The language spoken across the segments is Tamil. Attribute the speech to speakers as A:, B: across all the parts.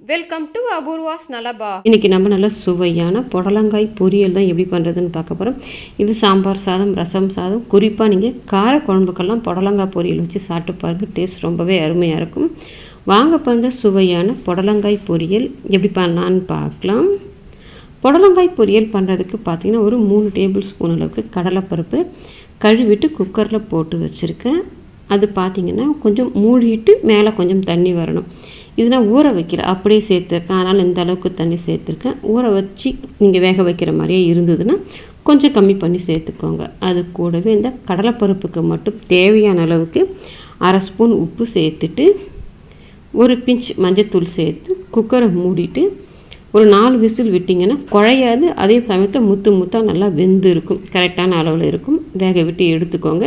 A: வெல்கம் டு அபூர்வாஸ் நலபா
B: இன்றைக்கி நம்ம நல்ல சுவையான புடலங்காய் பொரியல் தான் எப்படி பண்ணுறதுன்னு பார்க்க போகிறோம் இது சாம்பார் சாதம் ரசம் சாதம். குறிப்பாக நீங்கள் கார குழம்புக்கெல்லாம் புடலங்காய் பொரியல் வச்சு சாப்பிட்டு பாருங்க. டேஸ்ட் ரொம்பவே அருமையாக இருக்கும். வாங்க பிறந்த சுவையான புடலங்காய் பொரியல் எப்படி பண்ணலான்னு பார்க்கலாம். புடலங்காய் பொரியல் பண்ணுறதுக்கு பார்த்தீங்கன்னா ஒரு மூணு டேபிள் ஸ்பூன் அளவுக்கு கடலைப்பருப்பு கழுவிட்டு குக்கரில் போட்டு வச்சுருக்கேன். அது பார்த்தீங்கன்னா கொஞ்சம் மூழ்கிட்டு மேலே கொஞ்சம் தண்ணி வரணும். இது நான் ஊற வைக்கல அப்படியே சேர்த்துருக்கேன். அதனால் இந்த அளவுக்கு தண்ணி சேர்த்துருக்கேன். ஊற வச்சு நீங்கள் வேக வைக்கிற மாதிரியே இருந்ததுன்னா கொஞ்சம் கம்மி பண்ணி சேர்த்துக்கோங்க. அது கூடவே இந்த கடலைப்பருப்புக்கு மட்டும் தேவையான அளவுக்கு அரை ஸ்பூன் உப்பு சேர்த்துட்டு ஒரு பிஞ்ச் மஞ்சத்தூள் சேர்த்து குக்கரை மூடிட்டு ஒரு நாலு விசில் விட்டிங்கன்னா குழையாது. அதே சமயத்தில் முத்து முத்தாக நல்லா வெந்து இருக்கும் கரெக்டான அளவில் இருக்கும். வேக விட்டு எடுத்துக்கோங்க.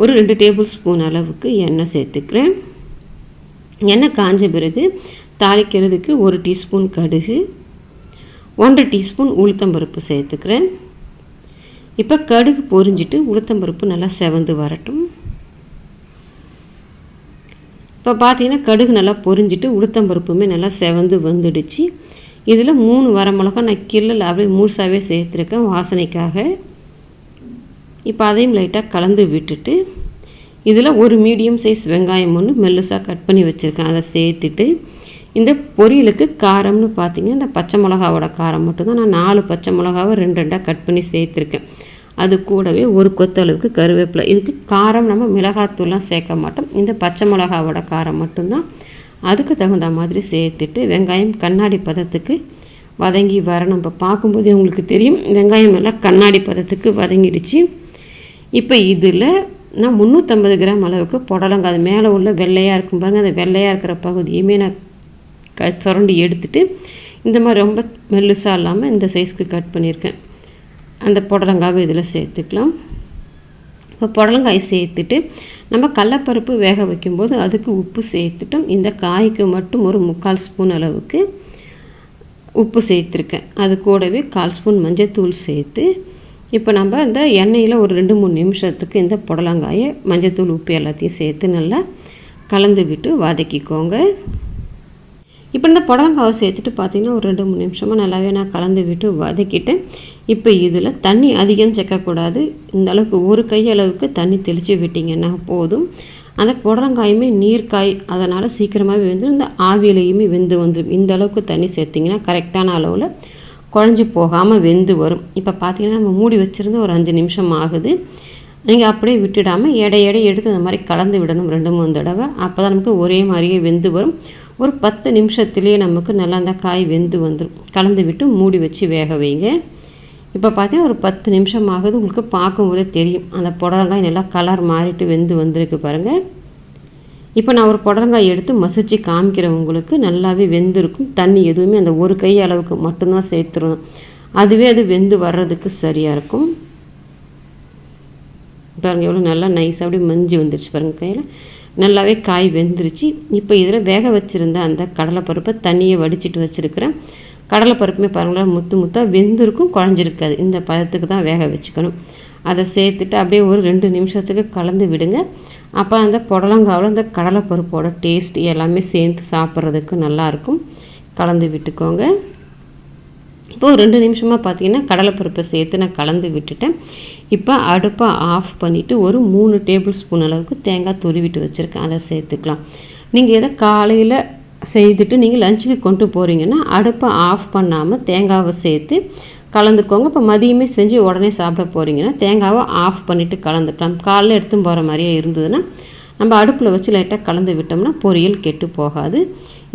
B: ஒரு ரெண்டு டேபிள் ஸ்பூன் அளவுக்கு எண்ணெய் சேர்த்துக்கிறேன். எண்ணெய் காஞ்ச பிறகு தாளிக்கிறதுக்கு ஒரு டீஸ்பூன் கடுகு ஒன்றரை டீஸ்பூன் உளுத்தம்பருப்பு சேர்த்துக்கிறேன். இப்போ கடுகு பொரிஞ்சிட்டு உளுத்தம்பருப்பு நல்லா செவந்து வரட்டும். இப்போ பார்த்தீங்கன்னா கடுகு நல்லா பொரிஞ்சிட்டு உளுத்தம்பருப்புமே நல்லா செவந்து வந்துடுச்சு. இதில் மூணு வரமிளகா நான் கிள்ளில் அப்படியே முழுசாகவே சேர்த்துருக்கேன் வாசனைக்காக. இப்போ அதையும் லைட்டாக கலந்து விட்டுட்டு இதில் ஒரு மீடியம் சைஸ் வெங்காயம் ஒன்று மெல்லுசாக கட் பண்ணி வச்சுருக்கேன். அதை சேர்த்துட்டு இந்த பொரியலுக்கு காரம்னு பார்த்தீங்கன்னா இந்த பச்சை மிளகாவோட காரம் மட்டும்தான். நான் நாலு பச்சை மிளகாவை ரெண்டு ரெண்டாக கட் பண்ணி சேர்த்துருக்கேன். அது கூடவே ஒரு கொத்தளவுக்கு கருவேப்பிலை. இதுக்கு காரம் நம்ம மிளகாத்தூள்லாம் சேர்க்க மாட்டோம். இந்த பச்சை மிளகாவோட காரம் மட்டும்தான். அதுக்கு தகுந்த மாதிரி சேர்த்துட்டு வெங்காயம் கண்ணாடி பதத்துக்கு வதங்கி வர நம்ம பார்க்கும்போது உங்களுக்கு தெரியும் வெங்காயம் எல்லாம் கண்ணாடி பதத்துக்கு வதங்கிடுச்சு. இப்போ இதில் நான் முந்நூற்றம்பது கிராம் அளவுக்கு புடலங்காய் அது மேலே உள்ள வெள்ளையாக இருக்கும் பாருங்கள் அந்த வெள்ளையாக இருக்கிற பகுதியுமே நான் க சுரண்டி எடுத்துட்டு இந்த மாதிரி ரொம்ப மெல்லுசாக இல்லாமல் இந்த சைஸ்க்கு கட் பண்ணியிருக்கேன். அந்த புடலங்காவை இதில் சேர்த்துக்கலாம். இப்போ புடலங்காய் சேர்த்துட்டு நம்ம கடலப்பருப்பு வேக வைக்கும்போது அதுக்கு உப்பு சேர்த்துட்டோம். இந்த காய்க்கு மட்டும் ஒரு முக்கால் ஸ்பூன் அளவுக்கு உப்பு சேர்த்துருக்கேன். அது கூடவே கால் ஸ்பூன் மஞ்சள் தூள் சேர்த்து இப்போ நம்ம இந்த எண்ணெயில் ஒரு ரெண்டு மூணு நிமிஷத்துக்கு இந்த புடலங்காயை மஞ்சத்தூள் உப்பு எல்லாத்தையும் சேர்த்து நல்லா கலந்து விட்டு வதக்கிக்கோங்க. இப்போ இந்த புடலங்காவை சேர்த்துட்டு பார்த்தீங்கன்னா ஒரு ரெண்டு மூணு நிமிஷமாக நல்லாவே நான் கலந்து விட்டு வதக்கிட்டேன். இப்போ இதில் தண்ணி அதிகம் சேர்க்கக்கூடாது. இந்த அளவுக்கு ஒரு கை அளவுக்கு தண்ணி தெளித்து விட்டிங்கன்னா போதும். அந்த புடலங்காயுமே நீர்க்காய் அதனால் சீக்கிரமாகவே வெந்து இந்த ஆவியிலையுமே வெந்து வந்துடும் இந்த அளவுக்கு தண்ணி சேர்த்திங்கன்னா கரெக்டான அளவில் குழஞ்சி போகாமல் வெந்து வரும். இப்போ பார்த்தீங்கன்னா நம்ம மூடி வச்சுருந்து ஒரு அஞ்சு நிமிஷம் ஆகுது. நீங்கள் அப்படியே விட்டுடாமல் எடை எடை எடுத்து இந்த மாதிரி கலந்து விடணும். ரெண்டு மூணு தடவை. அப்போ தான் நமக்கு ஒரே மாதிரியே வெந்து வரும். ஒரு பத்து நிமிஷத்துலேயே நமக்கு நல்லா அந்த காய் வெந்து வந்துடும் கலந்து விட்டு மூடி வச்சு வேக வைங்க. இப்போ பார்த்தீங்கன்னா ஒரு பத்து நிமிஷம் ஆகுது. உங்களுக்கு பார்க்கும்போதே தெரியும். அந்த புடலங்காய் நல்லா கலர் மாறிட்டு வெந்து வந்திருக்கு பாருங்கள் இப்போ நான் ஒரு புடலங்காய் எடுத்து மசிச்சு காமிக்கிறேன் உங்களுக்கு. நல்லாவே வெந்திருக்கும். தண்ணி எதுவுமே அந்த ஒரு கை அளவுக்கு மட்டும்தான் சேர்த்துருணும் அதுவே அது வெந்து வர்றதுக்கு சரியாக இருக்கும். பாருங்கள் எவ்வளோ நல்லா நைஸாக அப்படியே மஞ்சு வந்துருச்சு பாருங்கள் கையில். நல்லாவே காய் வெந்துருச்சு. இப்போ இதில் வேக வச்சுருந்த அந்த கடலைப்பருப்பை தண்ணியை வடிச்சிட்டு வச்சுருக்கிறேன். கடலைப்பருப்புமே பாருங்களேன் முத்து முத்தாக வெந்திருக்கும் குழஞ்சிருக்காது. இந்த பதத்துக்கு தான் வேக வச்சுக்கணும். அதை சேர்த்துட்டு அப்படியே ஒரு ரெண்டு நிமிஷத்துக்கு கலந்து விடுங்க. அப்போ அந்த புடலங்காவில் அந்த கடலைப்பருப்போட டேஸ்ட் எல்லாமே சேர்த்து சாப்பிட்றதுக்கு நல்லாயிருக்கும். கலந்து விட்டுக்கோங்க. இப்போ ரெண்டு நிமிஷமாக பார்த்தீங்கன்னா கடலைப்பருப்பை சேர்த்து நான் கலந்து விட்டுட்டேன். இப்போ அடுப்பை ஆஃப் பண்ணிவிட்டு ஒரு மூணு டேபிள் ஸ்பூன் அளவுக்கு தேங்காய் துருவிட்டு வச்சுருக்கேன். அதை சேர்த்துக்கலாம். நீங்கள் எதை காலையில் செய்துட்டு நீங்கள் லஞ்சுக்கு கொண்டு போகிறீங்கன்னா அடுப்பை ஆஃப் பண்ணாமல் தேங்காவை சேர்த்து கலந்துக்கோங்க. இப்போ மதியமே செஞ்சு உடனே சாப்பிட போகிறீங்கன்னா தேங்காவை ஆஃப் பண்ணிவிட்டு கலந்துக்கலாம். காலைல எடுத்துன்னு போகிற மாதிரியே இருந்ததுன்னா நம்ம அடுப்பில் வச்சு லைட்டாக கலந்து விட்டோம்னா பொரியல் கெட்டு போகாது.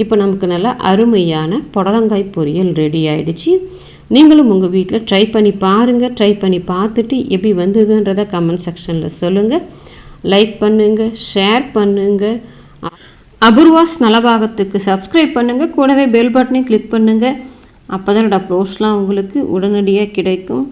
B: இப்போ நமக்கு நல்லா அருமையான புடலங்காய் பொரியல் ரெடி ஆகிடுச்சு நீங்களும் உங்கள் வீட்டில் ட்ரை பண்ணி பாருங்கள் ட்ரை பண்ணி பார்த்துட்டு எப்படி வந்ததுன்றதை கமெண்ட் செக்ஷனில் சொல்லுங்கள் லைக் பண்ணுங்கள் ஷேர் பண்ணுங்கள் அபூர்வாஸ் நலபாகத்துக்கு சப்ஸ்கிரைப் பண்ணுங்கள் கூடவே பெல் பட்டனையும் கிளிக் பண்ணுங்கள் அப்போ தான் என்னோடய ப்ளவுஸ்லாம் உங்களுக்கு உடனடியாக கிடைக்கும்.